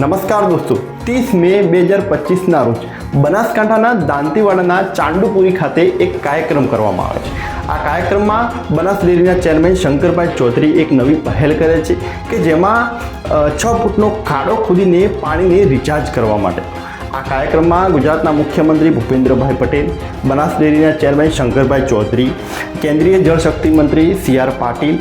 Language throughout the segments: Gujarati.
નમસ્કાર દોસ્તો, ત્રીસ મે બે હજાર પચીસના રોજ બનાસકાંઠાના દાંતીવાડાના ચાંડુપુરી ખાતે એક કાર્યક્રમ કરવામાં આવે છે. આ કાર્યક્રમમાં બનાસ ડેરીના ચેરમેન શંકરભાઈ ચૌધરી એક નવી પહેલ કરે છે કે જેમાં છ ફૂટનો ખાડો ખોદીને પાણીને રિચાર્જ કરવા માટે. આ કાર્યક્રમમાં ગુજરાતના મુખ્યમંત્રી ભૂપેન્દ્રભાઈ પટેલ, બનાસ ડેરીના ચેરમેન શંકરભાઈ ચૌધરી, કેન્દ્રીય જળશક્તિ મંત્રી સી આર પાટીલ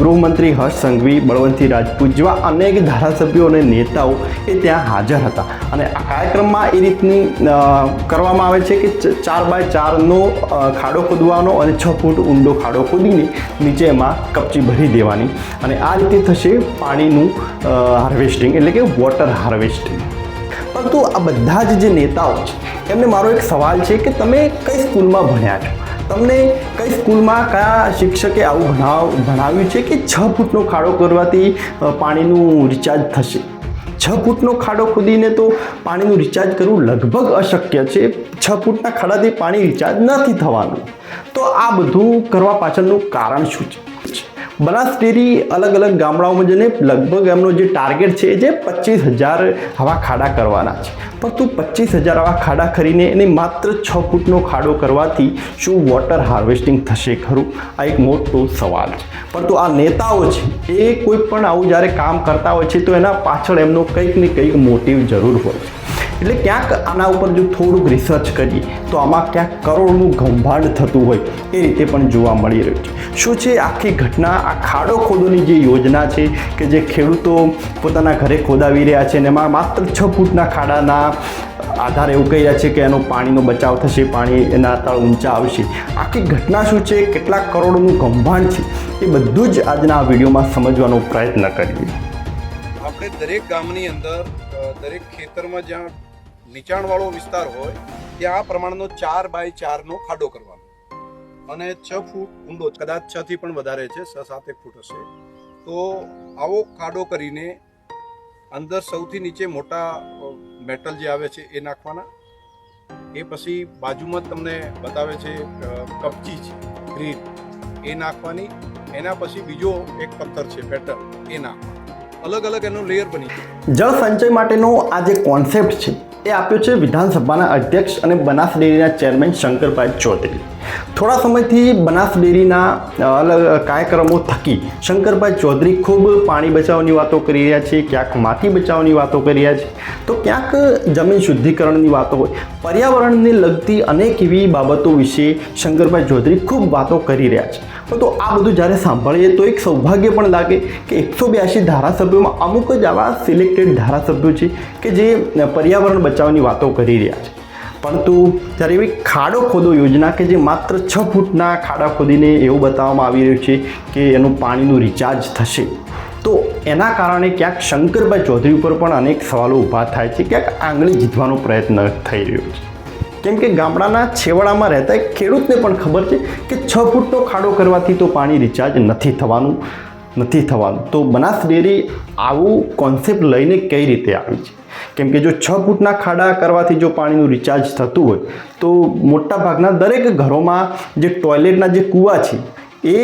ગૃહમંત્રી હર્ષ સંઘવી, બળવંતસિંહ રાજપૂત જેવા અનેક ધારાસભ્યો અને નેતાઓ એ ત્યાં હાજર હતા. અને આ કાર્યક્રમમાં એ રીતની કરવામાં આવે છે કે ચાર બાય ચારનો ખાડો ખોદવાનો અને છ ફૂટ ઊંડો ખાડો ખોદીને નીચે એમાં કપચી ભરી દેવાની. અને આ રીતે થશે પાણીનું હાર્વેસ્ટિંગ એટલે કે વોટર હાર્વેસ્ટિંગ પરંતુ આ બધા જ જે નેતાઓ છે, એમને મારો એક સવાલ છે કે તમે કઈ સ્કૂલમાં ભણ્યા છો? તમને કઈ સ્કૂલમાં કયા શિક્ષકે આવું ભણાવ, ભણાવ્યું છે કે છ ફૂટનો ખાડો કરવાથી પાણીનું રિચાર્જ થશે? છ ફૂટનો ખાડો ખોદીને તો પાણીનું રિચાર્જ કરવું લગભગ અશક્ય છે. છ ફૂટના ખાડાથી પાણી રિચાર્જ નથી થવાનું. તો આ બધું કરવા પાછળનું કારણ શું છે? બનાસ ડેરી અલગ અલગ ગામડાઓમાં જઈને લગભગ એમનો જે ટાર્ગેટ છે એ જે પચીસ હજાર આવા ખાડા કરવાના છે. પરંતુ પચીસ હજાર આવા ખાડા કરીને એને માત્ર છ ફૂટનો ખાડો કરવાથી શું વોટર હાર્વેસ્ટિંગ થશે ખરું? આ એક મોટો સવાલ છે. પરંતુ આ નેતાઓ છે, એ કોઈ પણ આવું જ્યારે કામ કરતા હોય છે તો એના પાછળ એમનો કંઈક ને કંઈક મોટિવ જરૂર હોય છે. એટલે ક્યાંક આના ઉપર જો થોડુંક રિસર્ચ કરીએ, તો આમાં ક્યાંક કરોડનું ગંભાંડ થતું હોય એ રીતે પણ જોવા મળી રહ્યું છે. શું છે આખી ઘટના, આ ખાડો ખોદોની જે યોજના છે કે જે ખેડૂતો પોતાના ઘરે ખોદાવી રહ્યા છે અને એમાં માત્ર છ ફૂટના ખાડાના આધારે એવું કહી રહ્યા છે કે એનો પાણીનો બચાવ થશે, પાણી એના તળ ઊંચા આવશે. આખી ઘટના શું છે, કેટલા કરોડોનું ગંભાંડ છે, એ બધું જ આજના આ વિડીયોમાં સમજવાનો પ્રયત્ન કરીએ. આપણે દરેક ગામની અંદર દરેક ખેતરમાં જ્યાં નીચાણવાળો વિસ્તાર હોય, ત્યાં આ પ્રમાણનો ચાર બાય ચારનો ખાડો કરવાનો. અને છ ફૂટ ઊંડો, કદાચ છ થી પણ વધારે છે, છ સાત એક ફૂટ હશે. તો આવો ખાડો કરીને અંદર સૌથી નીચે મોટા મેટલ જે આવે છે એ નાખવાના. એ પછી બાજુમાં તમને બતાવે છે કપચી છે ગ્રીન એ નાખવાની. એના પછી બીજો એક પથ્થર છે, પેટલ. એ નાખવાનો. અલગ અલગ એનો લેયર બની જળ સંચય માટેનો આ જે કોન્સેપ્ટ છે એ આપ્યો છે વિધાનસભાના અધ્યક્ષ અને બનાસ ડેરીના ચેરમેન શંકરભાઈ ચૌધરી. થોડા સમયથી બનાસ ડેરીના અલગ કાર્યક્રમો થકી શંકરભાઈ ચૌધરી ખૂબ પાણી બચાવની વાતો કરી રહ્યા છે, ક્યાંક માટી બચાવની વાતો કરી રહ્યા છે. તો ક્યાંક જમીન શુદ્ધિકરણની વાતો હોય, પર્યાવરણને લગતી અનેક એવી બાબતો વિશે શંકરભાઈ ચૌધરી ખૂબ વાતો કરી રહ્યા છે. પરંતુ આ બધું જ્યારે સાંભળીએ તો એક સૌભાગ્ય પણ લાગે કે એકસો બ્યાસી ધારાસભ્યોમાં અમુક જ આવા સિલેક્ટેડ ધારાસભ્યો છે કે જે પર્યાવરણ બચાવની વાતો કરી રહ્યા છે. પરંતુ જ્યારે એવી ખાડો ખોદો યોજના કે જે માત્ર છ ફૂટના ખાડા ખોદીને એવું બતાવવામાં આવી રહ્યું છે કે એનું પાણીનું રિચાર્જ થશે, તો એના કારણે ક્યાંક શંકરભાઈ ચૌધરી ઉપર પણ અનેક સવાલો ઊભા થાય છે, ક્યાંક આંગળી જીતવાનો પ્રયત્ન થઈ રહ્યો છે. કેમ કે ગામડાના છેવાડામાં રહેતા એક ખેડૂતને પણ ખબર છે કે છ ફૂટનો ખાડો કરવાથી તો પાણી રિચાર્જ નથી થવાનું નથી થવાનું. તો બનાસ ડેરી આવું કોન્સેપ્ટ લઈને કઈ રીતે આવી છે? કેમ કે જો છ ફૂટના ખાડા કરવાથી જો પાણીનું રિચાર્જ થતું હોય, તો મોટા ભાગના દરેક ઘરોમાં જે ટોયલેટના જે કૂવા છે, એ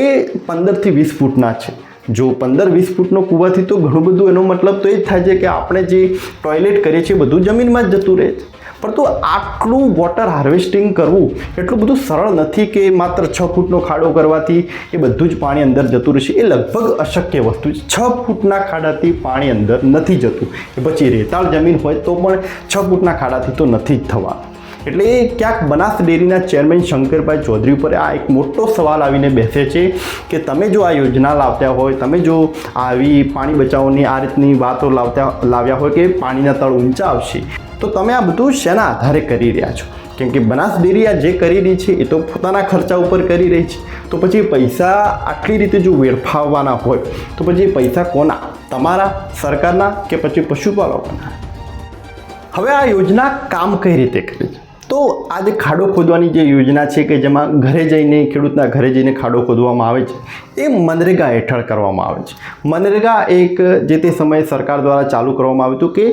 પંદરથી વીસ ફૂટના છે. જો પંદર વીસ ફૂટનો કૂવાથી તો ઘણું બધું એનો મતલબ તો એ જ થાય છે કે આપણે જે ટોયલેટ કરીએ છીએ બધું જમીનમાં જ જતું રહે છે. પરંતુ આટલું વોટર હાર્વેસ્ટિંગ કરવું એટલું બધું સરળ નથી કે માત્ર છ ફૂટનો ખાડો કરવાથી એ બધું જ પાણી અંદર જતું રહેશે. એ લગભગ અશક્ય વસ્તુ છે. છ ફૂટના ખાડાથી પાણી અંદર નથી જતું. એ પછી રેતાળ જમીન હોય તો પણ છ ફૂટના ખાડાથી તો નથી જ થવાનું એટલે ક્યાંક બનાસ ડેરીના ચેરમેન શંકરભાઈ ચૌધરી ઉપર આ એક મોટો સવાલ આવીને બેસે છે કે તમે જો આ યોજના લાવતા હોય, તમે જો આવી પાણી બચાવોની આ રીતની વાતો લાવતા, લાવ્યા હોય કે પાણીના તળ ઊંચા આવશે તો તમે આ બધું શેના આધારે કરી રહ્યા છો? કેમ કે બનાસ ડેરી આ જે કરી રહી છે, એ તો પોતાના ખર્ચા ઉપર કરી રહી છે. તો પછી પૈસા આટલી રીતે જો વેડફાવવાના હોય, તો પછી પૈસા કોના? તમારા, સરકારના કે પછી પશુપાલકોના? હવે આ યોજના કામ કઈ રીતે કરે છે? તો આ જે ખાડો ખોદવાની જે યોજના છે કે જેમાં ઘરે જઈને, ખેડૂતના ઘરે જઈને ખાડો ખોદવામાં આવે છે, એ મનરેગા હેઠળ કરવામાં આવે છે. મનરેગા એક જે તે સમયે સરકાર દ્વારા ચાલુ કરવામાં આવ્યું હતું કે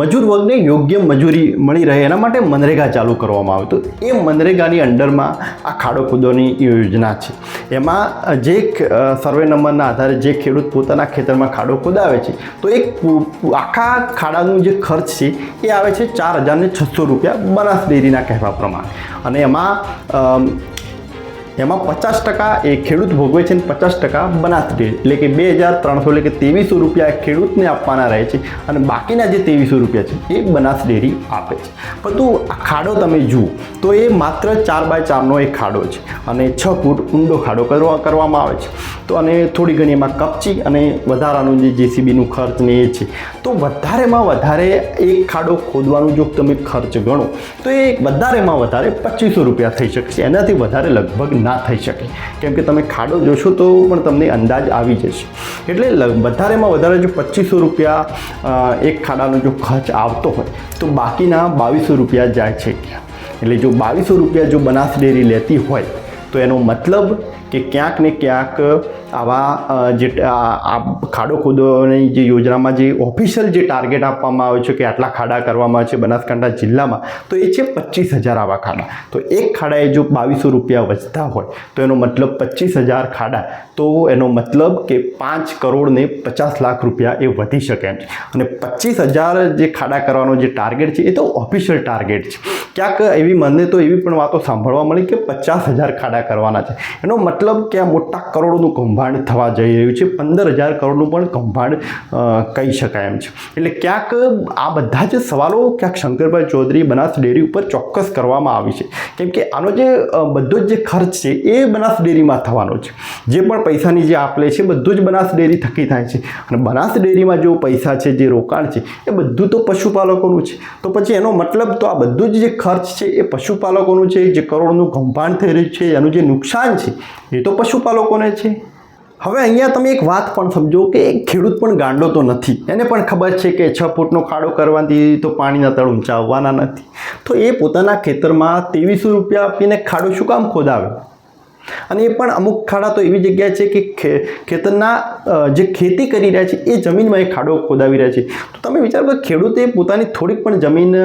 મજૂર વર્ગને યોગ્ય મજૂરી મળી રહે એના માટે મનરેગા ચાલુ કરવામાં આવ્યું હતું. એ મનરેગાની અંડરમાં આ ખાડો ખોદવાની યોજના છે. એમાં જે સર્વે નંબરના આધારે જે ખેડૂત પોતાના ખેતરમાં ખાડો ખોદાવે છે, તો એક આખા ખાડાનું જે ખર્ચ છે, એ આવે છે ચાર હજારને છસો રૂપિયા બનાસ ડેરીના કહેવા પ્રમાણે અને એમાં એમાં પચાસ ટકા એ ખેડૂત ભોગવે છે અને પચાસ ટકા બનાસ ડેરી એટલે કે બે હજાર ત્રણસો એટલે કે ત્રેવીસો રૂપિયા ખેડૂતને આપવાના રહે છે અને બાકીના જે ત્રેવીસો રૂપિયા છે એ બનાસ ડેરી આપે છે. પરંતુ આ ખાડો તમે જુઓ, તો એ માત્ર ચાર બાય ચારનો એક ખાડો છે અને છ ફૂટ ઊંડો ખાડો કરવા કરવામાં આવે છે. તો અને થોડી ઘણી એમાં કપચી અને વધારાનું જે જેસીબીનું ખર્ચ ને એ છે. તો વધારેમાં વધારે એક ખાડો ખોદવાનું જો તમે ખર્ચ ગણો, તો એ વધારેમાં વધારે પચીસો રૂપિયા થઈ શકે છે એનાથી વધારે લગભગ ના થઈ શકે. કેમ કે તમે ખાડો જોશો તો પણ તમને અંદાજ આવી જશે. એટલે વધારેમાં વધારે જો પચીસો રૂપિયા એક ખાડાનો જો ખર્ચ આવતો હોય, તો બાકીના બાવીસો રૂપિયા જાય છે ક્યાં? એટલે જો બાવીસો રૂપિયા જો બનાસ ડેરી લેતી હોય, તો એનો મતલબ કે ક્યાંક ને ક્યાંક આવા જે આ ખાડો ખોદવાની જે યોજનામાં જે ઓફિશિયલ જે ટાર્ગેટ આપવામાં આવે છે કે આટલા ખાડા કરવામાં આવે છે બનાસકાંઠા જિલ્લામાં, તો એ છે પચીસ હજાર આવા ખાડા. તો એક ખાડાએ જો બાવીસો રૂપિયા વધતા હોય, તો એનો મતલબ પચીસ હજાર ખાડા. તો એનો મતલબ કે પાંચ કરોડને પચાસ લાખ રૂપિયા એ વધી શકે એમ અને પચીસ હજાર જે ખાડા કરવાનો જે ટાર્ગેટ છે, એ તો ઓફિશિયલ ટાર્ગેટ છે. ક્યાંક એવી મને તો એવી પણ વાતો સાંભળવા મળી કે પચાસ હજાર ખાડા કરવાના છે. એનો મતલબ કે આ મોટા કરોડોનું કૌભાંડ થવા જઈ રહ્યું છે. પંદર હજાર કરોડનું પણ કૌભાંડ કહી શકાય એમ છે. એટલે ક્યાંક આ બધા જ સવાલો ક્યાંક શંકરભાઈ ચૌધરી બનાસ ડેરી ઉપર ચોક્કસ કરવામાં આવી છે. કેમ કે આનો જે બધો જ જે ખર્ચ છે એ બનાસ ડેરીમાં થવાનો છે. જે પણ પૈસાની જે આપ લે છે બધું જ બનાસ ડેરી થકી થાય છે. અને બનાસ ડેરીમાં જો પૈસા છે, જે રોકાણ છે, એ બધું તો પશુપાલકોનું છે. તો પછી એનો મતલબ તો આ બધું જ જે ખર્ચ છે એ પશુપાલકોનું છે. જે કરોડનું કૌભાંડ થઈ રહ્યું છે, એનું જે નુકસાન છે, એ તો પશુપાલકોને છે. હવે અહીંયા તમે એક વાત પણ સમજો કે ખેડૂત પણ ગાંડો તો નથી. એને પણ ખબર છે કે છ ફૂટનો ખાડો કરવાથી તો પાણીના તળ ઊંચાવવાના નથી. તો એ પોતાના ખેતરમાં ત્રેવીસો રૂપિયા આપીને ખાડો શું કામ ખોદાવે? અને એ પણ અમુક ખાડા તો એવી જગ્યા છે કે ખેતરના જે ખેતી કરી રહ્યા છે, એ જમીનમાં એ ખાડો ખોદાવી રહ્યા છે. તો તમે વિચારો કે ખેડૂતે પોતાની થોડીક પણ જમીન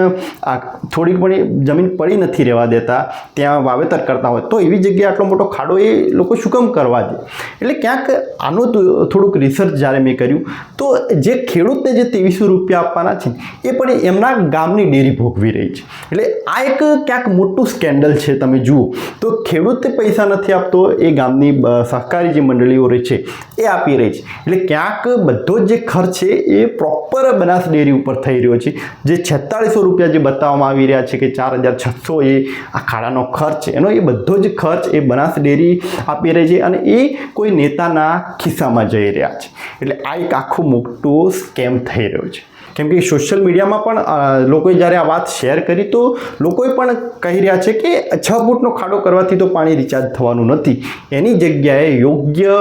થોડીક પણ જમીન પડી નથી રહેવા દેતા, ત્યાં વાવેતર કરતા હોય, તો એવી જગ્યાએ આટલો મોટો ખાડો એ લોકો શું કામ કરવા દે? એટલે ક્યાંક આનું થોડુંક રિસર્ચ જ્યારે મેં કર્યું, તો જે ખેડૂતને જે ત્રેવીસો રૂપિયા આપવાના છે, એ પણ એમના ગામની ડેરી ભોગવી રહી છે. એટલે આ એક ક્યાંક મોટું સ્કેન્ડલ છે તમે જુઓ, તો ખેડૂતે પૈસા નથી આપતો, એ ગામની સહકારી જે મંડળીઓ રહે છે, એ આપી રહી છે. એટલે ક્યાંક બધો જ જે ખર્ચ છે એ પ્રોપર બનાસ ડેરી ઉપર થઈ રહ્યો છે. જે છેતાળીસો રૂપિયા જે બતાવવામાં આવી રહ્યા છે કે ચાર હજાર છસો એ આ ખાડાનો ખર્ચ એનો એ બધો જ ખર્ચ એ બનાસ ડેરી આપી રહી છે અને એ કોઈ નેતાના ખિસ્સામાં જઈ રહ્યા છે. એટલે આ એક આખું મોટું સ્કેમ થઈ રહ્યો છે. કેમ કે સોશિયલ મીડિયામાં પણ લોકોએ જ્યારે આ વાત શેર કરી તો લોકોએ પણ કહી રહ્યા છે કે છ ફૂટનો ખાડો કરવાથી તો પાણી રિચાર્જ થવાનું નથી. એની જગ્યાએ યોગ્ય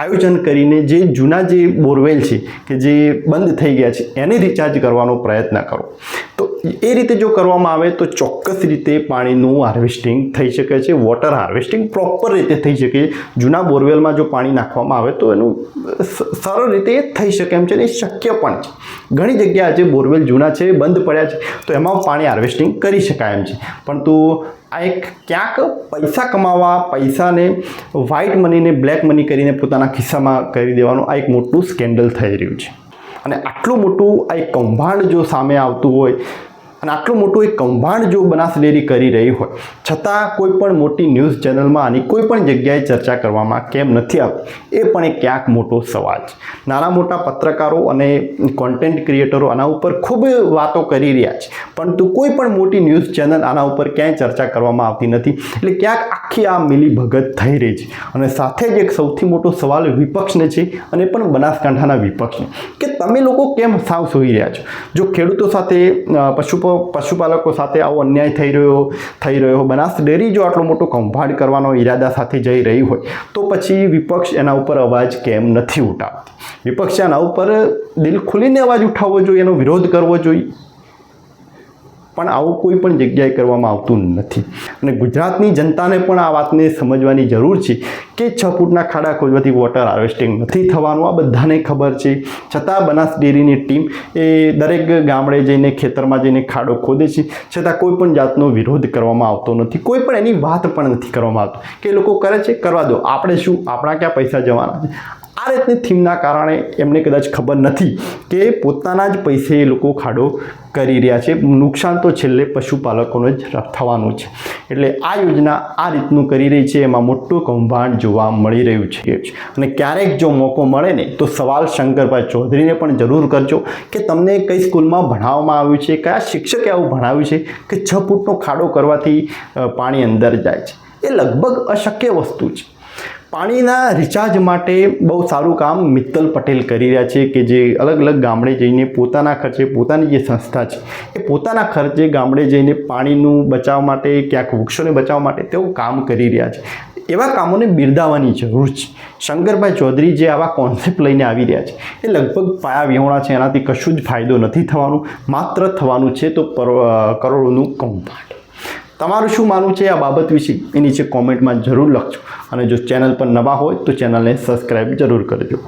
આયોજન કરીને જે જૂના જે બોરવેલ છે કે જે બંધ થઈ ગયા છે, એને રિચાર્જ કરવાનો પ્રયત્ન કરો. તો એ રીતે જો કરવામાં આવે તો ચોક્કસ રીતે પાણીનું હાર્વેસ્ટિંગ થઈ શકે છે વોટર હાર્વેસ્ટિંગ પ્રોપર રીતે થઈ શકે. જૂના બોરવેલમાં જો પાણી નાખવામાં આવે તો એનું સરળ રીતે થઈ શકે એમ છે અને શક્ય પણ છે. ઘણી જગ્યાએ આજે બોરવેલ જૂના છે બંધ પડ્યા છે. તો એમાં પાણી હાર્વેસ્ટિંગ કરી શકાય એમ છે. પરંતુ આ એક ક્યાંક પૈસા કમાવા, પૈસાને વ્હાઇટ મનીને બ્લેક મની કરીને પોતાના ખિસ્સામાં કરી દેવાનું આ એક મોટું સ્કેન્ડલ થઈ રહ્યું છે. અને આટલું મોટું આ એક કૌભાંડ જો સામે આવતું હોય અને આટલું મોટું એક કૌભાંડ જો બનાસ ડેરી કરી રહી હોય, છતાં કોઈ પણ મોટી ન્યૂઝ ચેનલમાં આની કોઈ પણ જગ્યાએ ચર્ચા કરવામાં કેમ નથી આવતી એ પણ એક ક્યાંક મોટો સવાલ છે. નાના મોટા પત્રકારો અને કોન્ટેન્ટ ક્રિએટરો આના ઉપર ખૂબ વાતો કરી રહ્યા છે, પરંતુ કોઈ પણ મોટી ન્યૂઝ ચેનલ આના ઉપર ક્યાંય ચર્ચા કરવામાં આવતી નથી, એટલે ક્યાંક આખી આ મિલીભગત થઈ રહી છે. અને સાથે જ એક સૌથી મોટો સવાલ વિપક્ષને છે અને પણ બનાસકાંઠાના વિપક્ષને, કે તમે લોકો કેમ સાવ સોઈ રહ્યા છો? જો ખેડૂતો સાથે પશુ પશુપાલકો સાથે આવો અન્યાય થઈ રહ્યો થઈ રહ્યો બનાસ ડેરી જો આટલો મોટો કૌભાંડ કરવાનો ઈરાદા સાથે જઈ રહી હોય, તો પછી વિપક્ષ એના ઉપર અવાજ કેમ નથી ઉઠાવતી? વિપક્ષે આના ઉપર દિલ ખુલીને અવાજ ઉઠાવવો જોઈએ, એનો વિરોધ કરવો જોઈએ. પણ આવું કોઈ પણ જગ્યાએ કરવામાં આવતું નથી. અને ગુજરાતની જનતાને પણ આ વાતને સમજવાની જરૂર છે કે છ ફૂટના ખાડા ખોદવાથી વોટર હાર્વેસ્ટિંગ નથી થવાનું. આ બધાને ખબર છે. છતાં બનાસ ડેરીની ટીમ એ દરેક ગામડે જઈને, ખેતરમાં જઈને ખાડો ખોદે છે. છતાં કોઈ પણ જાતનો વિરોધ કરવામાં આવતો નથી. કોઈ પણ એની વાત પણ નથી કરવામાં આવતો. કે લોકો કરે છે? કરવા દો. આપણે શું? આપણા ક્યાં પૈસા જવાના છે? આ રીતની થીમના કારણે એમને કદાચ ખબર નથી કે પોતાના જ પૈસે એ લોકો ખાડો કરી રહ્યા છે. નુકસાન તો છેલ્લે પશુપાલકોને જ થવાનું છે. એટલે આ યોજના આ રીતનું કરી રહી છે. એમાં મોટું કૌભાંડ જોવા મળી રહ્યું છે. અને ક્યારેક જો મોકો મળે ને, તો સવાલ શંકરભાઈ ચૌધરીને પણ જરૂર કરજો કે તમને કઈ સ્કૂલમાં ભણાવવામાં આવ્યું છે? કયા શિક્ષકે આવું ભણાવ્યું છે? કે છ ફૂટનો ખાડો કરવાથી પાણી અંદર જાય છે. એ લગભગ અશક્ય વસ્તુ છે. પાણીના રિચાર્જ માટે બહુ સારું કામ મિત્તલ પટેલ કરી રહ્યા છે કે જે અલગ અલગ ગામડે જઈને પોતાના ખર્ચે, પોતાની જે સંસ્થા છે, એ પોતાના ખર્ચે ગામડે જઈને પાણીનું બચાવ માટે, ક્યાંક વૃક્ષોને બચાવવા માટે તેઓ કામ કરી રહ્યા છે. એવા કામોને બિરદાવવાની જરૂર છે. શંકરભાઈ ચૌધરી જે આવા કોન્સેપ્ટ લઈને આવી રહ્યા છે, એ લગભગ પાયા વિહોણા છે, એનાથી કશું જ ફાયદો નથી થવાનું, માત્ર થવાનું છે તો કરોડોનું કૌભાંડ. તમારું શું માનવું છે આ બાબત વિશે? એ નીચે કોમેન્ટમાં જરૂર લખજો. અને જો ચેનલ પર નવા હોય તો ચેનલને સબસ્ક્રાઈબ જરૂર કરજો.